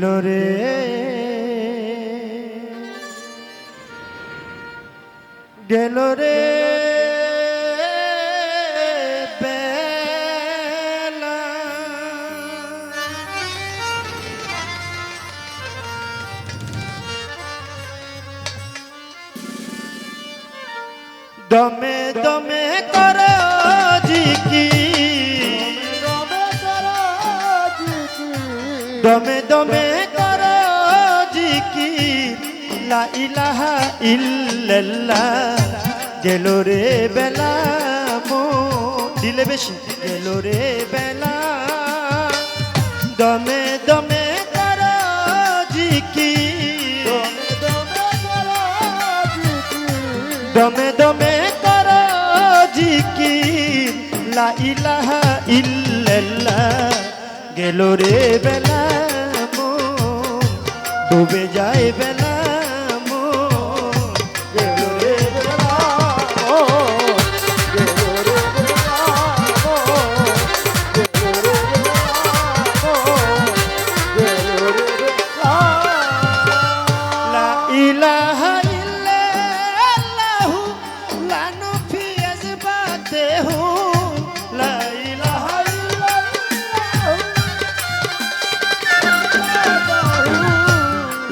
গেল রে। গেল রে। দমে দমে কর দমে দমে কর জিকি লা ইলাহা ইল্লাল্লাহ। গেল রে বেলা মো দিলে বেশি। গেল রে বেলা। দমে দমে কর জিকি দমে দমে কর জিকি লা ইলাহা ইল্লাল্লাহ। গেল রে বেলা ডুবে যায় বেলা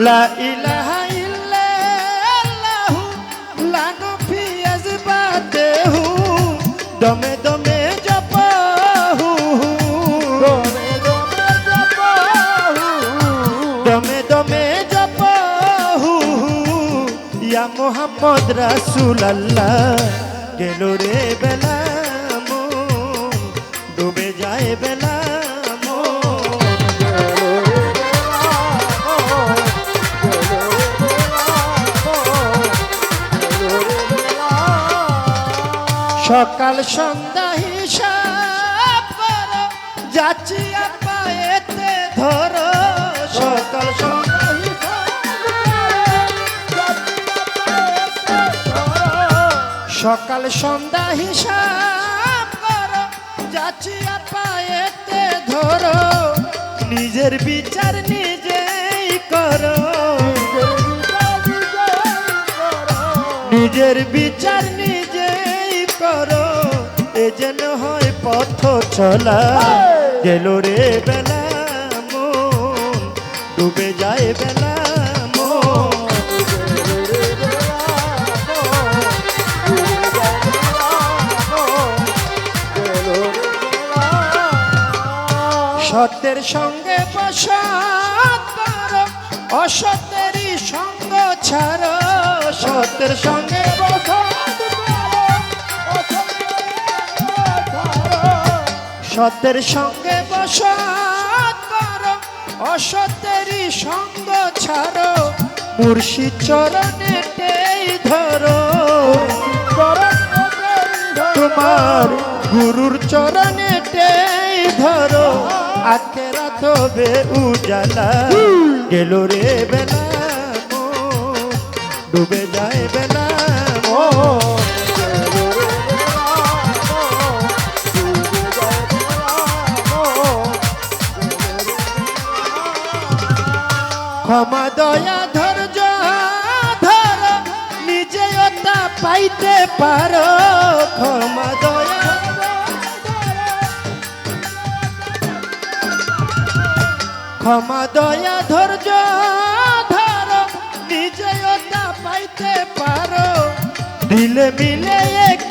লা ইলাহা ইল্লাল্লাহু লা নফি আজবাতেহু দমে দমে জপাহু, দমে দমে জপাহু, দমে দমে জপাহু, ইয়া মোহাম্মদ রাসূলুল্লাহ, গেল রে বেলা ডুবে যায় বেলা সকাল সন্ধ্যা হিসাব করো, যাচ্ছি পায়েতে ধরো। সকাল সকাল সন্ধ্যা হিসাব করো, যাচ্ছি পায়েতে ধরো। নিজের বিচার নিজেই করো। নিজের বিচার নিজেই করো, এ যেন হয় পথ চলা। গেল রে বেলা ডুবে যায় বেলা সত্যের সঙ্গে বসত করো, অসত্যেরই সঙ্গ ছাড়ো। সত্যের সঙ্গে বসত সত্যের সঙ্গে বসত করো, অসত্যেরই সঙ্গ ছাড়ো, মুর্শিদ চরণেতেই ধরো। তোমার গুরুর চরণেতেই ধরো। আখেরা তবে উজালা, গেল রে বেলা ডুবে যায় বেলা দয়া ধৈর্য, ধর। নিজে ওটা পাইতে পারো। ক্ষমা, দয়া ক্ষমা, দয়া, ধৈর্য, ধর। নিজে ওটা পাইতে পারো। দিলে মিলে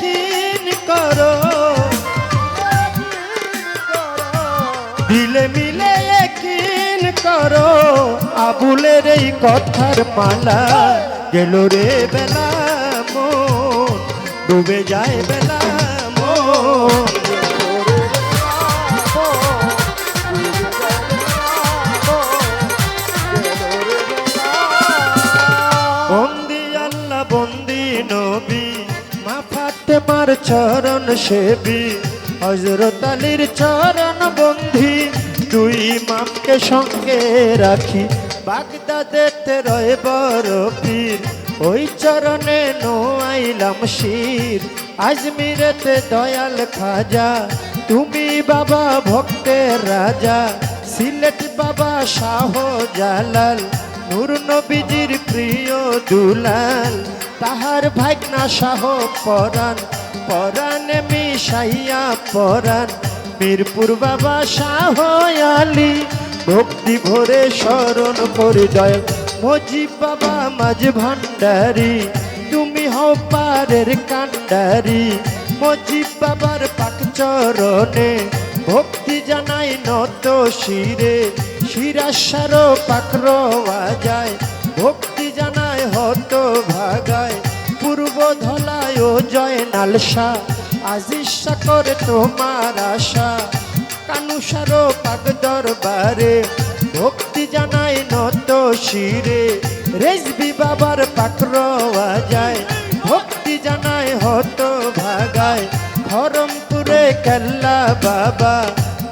কিন করো। দিলে মিলে করো আবুলের এই কথার মালা গেল রে বেলা ডুবে যায় বেলা চরণ সেবী। হজরত আলীর চরণ দুই মামকে সঙ্গে রাখি। বাগদাদেতে রয়ে বড় পীর। ওই চরণে নোয়াইলাম শির। আজমিরেতে দয়াল খাজা। তুমি বাবা ভক্তের রাজা। সিলেট বাবা শাহ জালাল নূর নবীজির প্রিয় দুলাল। তাহার ভাগনা শাহ পরাণ। পরাণে মিশাইয়া পরাণ। মিরপুর বাবা শাহ আলী ভক্তি ভরে স্মরণ করে দয়াল মজিব বাবা মাঝ ভান্ডারি, তুমি হও পারের কান্ডারি। মজিব বাবার পাক চরণে ভক্তি জানাই নত শিরে শিরাসার পাকর যায়। ভক্তি জানায় হত ভাগায় পূর্ব ধলায় ও জয় নালসা। আজিস করে তোমার আশা কানুসার পাক দরবারে, ভক্তি জানাই নত শিরে। রেজবি বাবার পাকর যায়, ভক্তি জানাই হত ভাগায়। খরমপুরে কেল্লা বাবা,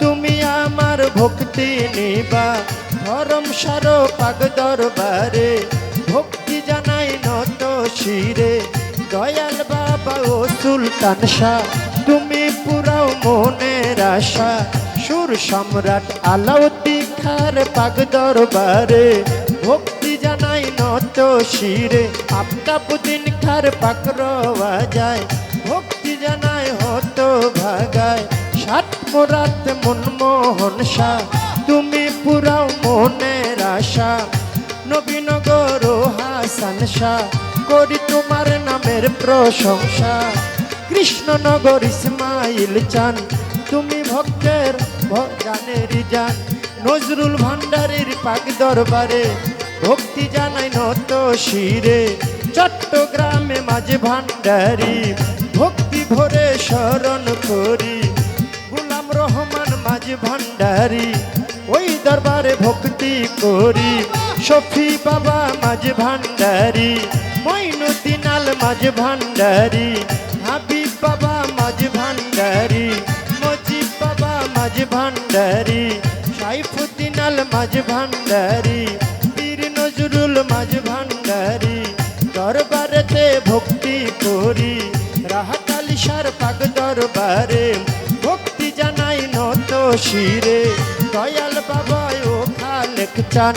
তুমি আমার ভক্তি নিবা। ধরম সার পাগ দরবারে, ভক্তি জানাই নত শিরে। দয়াল ও সুলতান শাহ তুমি পুরাও মনের আশা। সুর সম্রাট আলাউদ্দিন খার পাগ দরবারে, ভক্তি জানাই নত শিরে। আফতাবুদ্দিন খার পাকরওয়া যায়, ভক্তি জানাই হত ভাগায়। সাত মোরাত মনমোহন শাহ তুমি পুরাও মনের আশা। নবীনগর হাসান শাহ করি তোমার নামের প্রশংসা। কৃষ্ণনগর ইসমাইল চান, তুমি ভক্তের জানের জান। নজরুল ভান্ডারের পাক দরবারে ভক্তি জানাই নত শিরে। চট্টগ্রামে মাঝে ভান্ডারি ভক্তি ভরে স্মরণ করি। গুলাম রহমান মাঝে ভান্ডারি ওই দরবারে ভক্তি করি। শফি বাবা মাঝে ভান্ডারি মইনুদ্দিন আল মাঝে ভান্ডারি। হাবিব বাবা মাঝে ভান্ডারি। মজিব বাবা মাঝে ভান্ডারি। সাইফুদ্দিন আল মাঝে ভান্ডারি। পীর নজরুল মাঝে ভান্ডারি। দরবারেতে ভক্তি করি। রাহাত সার পাক দরবারে। ভক্তি জানাই নত শিরে। দয়াল বাবা ও খালেক চান।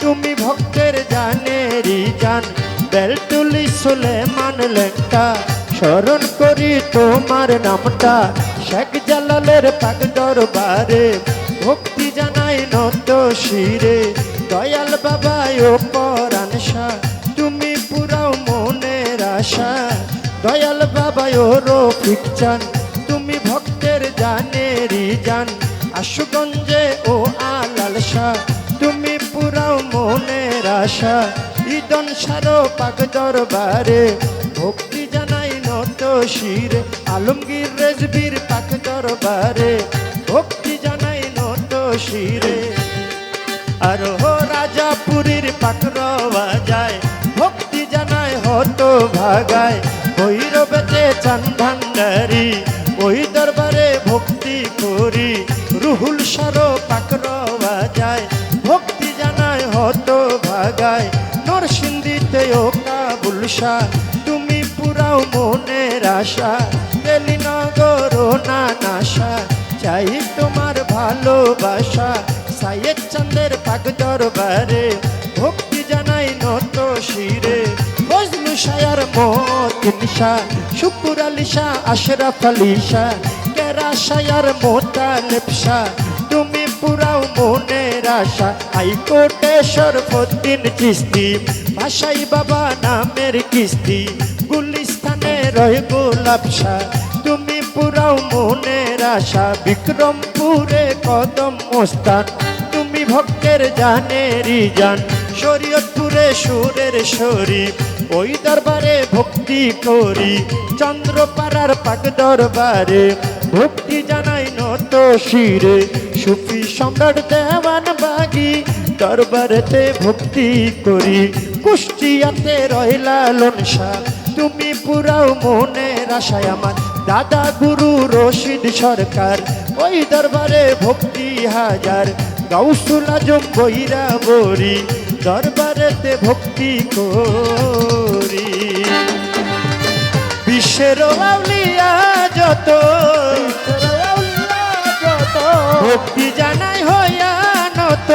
তুমি ভক্তের জানেরি জান। বেলটুলি সুলেমান লেখটা, স্মরণ করি তোমার নামটা। শেখ জালালের পাক দরবারে ভক্তি জানাই নত শিরে। দয়াল বাবা ও শাহ তুমি পুরাও মনের আশা। দয়াল বাবা ও রফিক চান, তুমি ভক্তের জানেরি জান। আশুগঞ্জে ও আলাল শাহ তুমি পুরাও মনের আশা। ইদন সারো পাক দরবারে, ভক্তি জানাই নত শিরে, আলমগীর রেজবীর পাক দরবারে, ভক্তি জানাই নত শিরে। আর হো রাজাপুরীর পাকরওয়া যায়, ভক্তি জানায় হত ভাগায়। ভৈরবেতে চান ভান্ডারি ওই দরবারে ভক্তি করি, রুহুল সারো পাকরওয়া কাবুল তুমি পুরাও মনের আশা তেলিনগর ও নানাশা চাই তোমার ভালোবাসা, সাইয়েদ চন্দের পাক দরবারে, ভক্তি জানাই নত শিরে। ফজলু শায়ার মতিন শাহ শুকুর আলিশা, আশরাফ আলী শাহ কেরা শায়ার মোতালেব শাহ তুমি পুরাও মনের আশা, হাইকোর্টে সরফুদ্দিন চিস্তি। ভাষাই বাবা, নামের কিস্তি। গুলিস্তানে রয়ে গোলাপ শাহ তুমি পুরাও মনের আশা, বিক্রমপুরে কদম মোস্তান। তুমি ভক্তের জানেরই জান শরীয়তপুরে সুরের শরীফ। ওই দরবারে ভক্তি করি, চন্দ্রপাড়ার পাক দরবারে। ভক্তি জানাই নত শিরে, সুফি সম্রাট দেওয়ান বাগি। দরবারেতে ভক্তি করি। কুষ্টিয়াতে রহিলা লনসা তুমি পুরাও মনের আশায় আমার। দাদা গুরু রশিদ সরকার ওই দরবারে ভক্তি হাজার। গাউসুল আজম বৈরা বরি দরবারেতে ভক্তি করি। বিশ্বের আউলিয়া যত। ভক্তি জানাই হইয়া নত।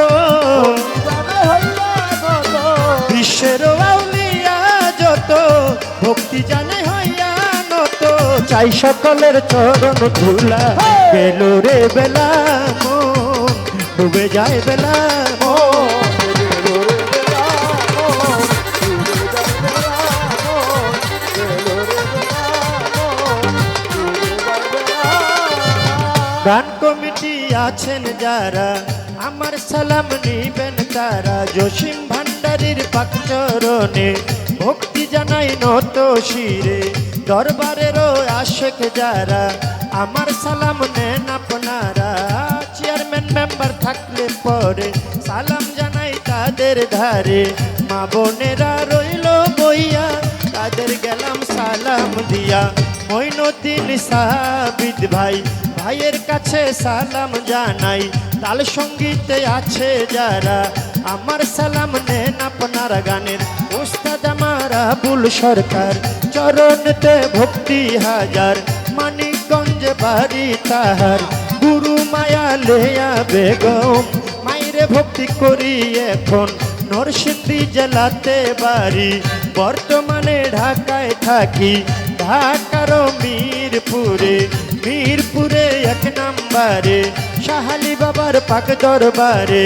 বিশ্বের আউলিয়া যত, ভক্তি জানে হইয়া নত। চাই সকলের চরণ ধুলা, গেল রে বেলা ডুবে যায় বেলা গান কমিটি আছেন যারা আমার সালাম নিবেন তারা জসিম ভান্ডারীর পাকচরণে। ভক্তি জানাই নত শিরে, দরবারেরও আশেক যারা। আমার সালাম নেন আপনারা চেয়ারম্যান মেম্বার থাকলে পরে। সালাম জানাই তাদের ধারে, মা বোনেরা রইল বইয়া। তাদের গেলাম সালাম দিয়া। মইনুদ্দিন সাবিদ ভাই, ভাইয়ের কাছে সালাম জানাই। তাল সঙ্গীতে আছে যারা, আমার সালাম নেন আপনার গানের। উস্তাদ আমার আবুল সরকার, চরণতে ভক্তি হাজার। মানিকগঞ্জ বাড়ি তাহার, গুরু মায়া লেয়া বেগম। মাইরে ভক্তি করি এখন, নরসিংদী জেলাতে বাড়ি। বর্তমানে ঢাকায় থাকি, ঢাকার মিরপুরে। মিরপুরে এক নাম্বারে শাহালি বাবার পাক দরবারে।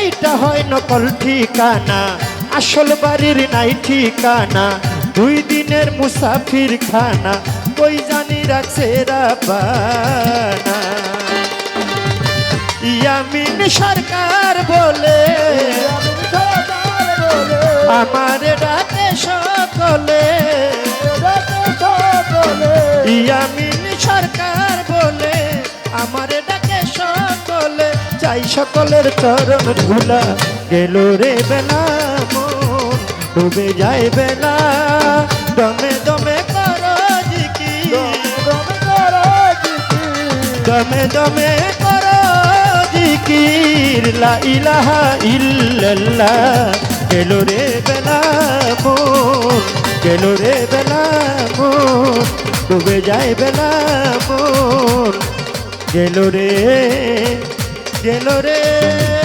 এইটা হয় নকল ঠিকানা আসল বাড়ির নাই ঠিকানা। দুই দিনের মুসাফির খানা কই জানি রাখছে রাবানা। ইয়ামিন সরকার বলে আমার ডাকে সকলে। ইয়ামিন সরকার আমার ডাকে সকলে চাই সকলের চরণ ধুলা। গেল রে বেলা ডুবে যায় বেলা। দমে দমে করো জিকি। দমে দমে করো জিকির লা ইলাহা ইল্লাল্লাহ। গেল রে বেলা গেল রে বেলা ডুবে যায় বেলা মন। গেল রে গেল রে।